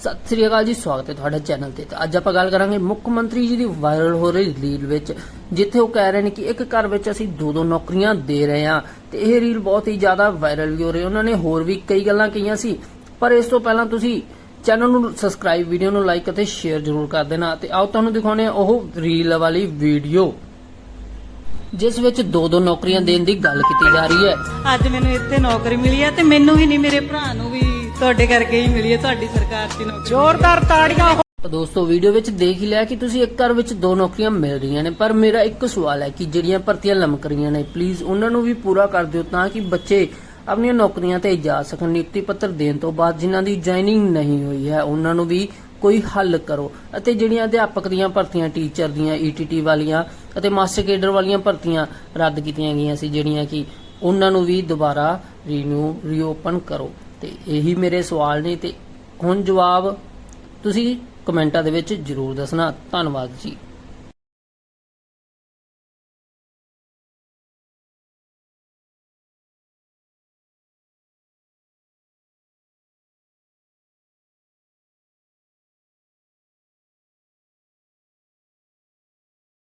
ਸਤਿ ਸ੍ਰੀ ਅਕਾਲ ਜੀ, ਸਵਾਗਤ ਹੈ ਤੁਹਾਡਾ ਚੈਨਲ ਤੇ। ਤਾਂ ਅੱਜ ਆਪਾਂ ਗੱਲ ਕਰਾਂਗੇ ਮੁੱਖ ਮੰਤਰੀ ਜੀ ਦੀ ਵਾਇਰਲ ਹੋ ਰਹੀ ਰੀਲ ਵਿੱਚ, ਜਿੱਥੇ ਉਹ ਕਹਿ ਰਹੇ ਨੇ ਕਿ ਇੱਕ ਘਰ ਵਿੱਚ ਅਸੀਂ ਦੋ ਦੋ ਨੌਕਰੀਆਂ ਦੇ ਰਹੇ ਹਾਂ ਤੇ ਇਹ ਰੀਲ ਬਹੁਤ ਹੀ ਜ਼ਿਆਦਾ ਵਾਇਰਲ ਵੀ ਹੋ ਰਹੀ ਉਹਨਾਂ ਨੇ ਹੋਰ ਵੀ ਕਈ ਗੱਲਾਂ ਕਹੀਆਂ ਸੀ, ਪਰ ਇਸ ਤੋਂ ਪਹਿਲਾਂ ਤੁਸੀਂ ਚੈਨਲ ਨੂੰ ਸਬਸਕ੍ਰਾਈਬ, ਵੀਡੀਓ ਨੂੰ ਲਾਈਕ ਅਤੇ ਸ਼ੇਅਰ ਜ਼ਰੂਰ ਕਰ ਦੇਣਾ। ਤੇ ਆਓ ਤੁਹਾਨੂੰ ਦਿਖਾਉਂਦੇ ਹਾਂ ਉਹ ਰੀਲ ਵਾਲੀ ਵੀਡੀਓ। ਜਿਸ ਵਿੱਚ ਦੋ ਦੋ ਨੌਕਰੀਆਂ ਦੇਣ ਦੀ ਗੱਲ ਕੀਤੀ ਜਾ ਰਹੀ ਹੈ। ਅੱਜ ਮੈਨੂੰ ਇੱਥੇ ਨੌਕਰੀ ਮਿਲੀ ਹੈ ਤੇ ਮੈਨੂੰ ਹੀ ਨਹੀਂ ਮੇਰੇ ਭਰਾ ਨੂੰ ਵੀ ਤੁਹਾਡੇ ਕਰਕੇ ਹੀ ਮਿਲੀ ਹੈ ਤੁਹਾਡੀ ਸਰਕਾਰ 'ਚ ਨੌਕਰੀ। ਜ਼ੋਰਦਾਰ ਤਾੜੀਆਂ ਤਾਂ ਦੋਸਤੋ ਵੀਡੀਓ ਵਿੱਚ ਦੇਖ ਹੀ ਲਿਆ ਕਿ ਤੁਸੀਂ ਇੱਕ ਘਰ ਵਿੱਚ ਦੋ ਨੌਕਰੀਆਂ ਮਿਲ ਰਹੀਆਂ ਨੇ ਪਰ ਮੇਰਾ ਇੱਕ ਸਵਾਲ ਹੈ ਕਿ ਜਿਹੜੀਆਂ ਭਰਤੀਆਂ ਲਮਕ ਰਹੀਆਂ ਨੇ ਪਲੀਜ਼ ਉਹਨਾਂ ਨੂੰ ਵੀ ਪੂਰਾ ਕਰ ਦਿਓ ਤਾਂ ਕਿ ਬੱਚੇ ਆਪਣੀਆਂ ਨੌਕਰੀਆਂ ਤੇ ਜਾ ਸਕਣ। ਨਿਯੁਕਤੀ ਪੱਤਰ ਦੇਣ ਤੋਂ ਬਾਅਦ ਜਿਨ੍ਹਾਂ ਦੀ ਜੁਆਇਨਿੰਗ ਨਹੀਂ ਹੋਈ ਹੈ ਉਹਨਾਂ ਨੂੰ ਵੀ ਕੋਈ ਹੱਲ ਕਰੋ। ਅਤੇ ਜਿਹੜੀਆਂ ਅਧਿਆਪਕ ਦੀਆਂ ਭਰਤੀਆਂ, ਟੀਚਰ ਦੀਆਂ ਈਟੀਟੀ ਵਾਲੀਆਂ ਅਤੇ ਮਾਸਟਰ ਕੇਡਰ ਵਾਲੀਆਂ ਭਰਤੀਆਂ ਰੱਦ ਕੀਤੀਆਂ ਗਈਆਂ ਸੀ, ਜਿਹੜੀਆਂ ਕਿ ਉਹਨਾਂ ਨੂੰ ਵੀ ਦੁਬਾਰਾ ਰੀਨਿਊ ਰੀਓਪਨ ਕਰੋ। ਤੇ ਇਹੀ ਮੇਰੇ ਸਵਾਲ ਨੇ ਤੇ ਹੁਣ ਜਵਾਬ ਤੁਸੀਂ ਕਮੈਂਟਾਂ ਦੇ ਵਿੱਚ ਜਰੂਰ ਦੱਸਣਾ। ਧੰਨਵਾਦ ਜੀ।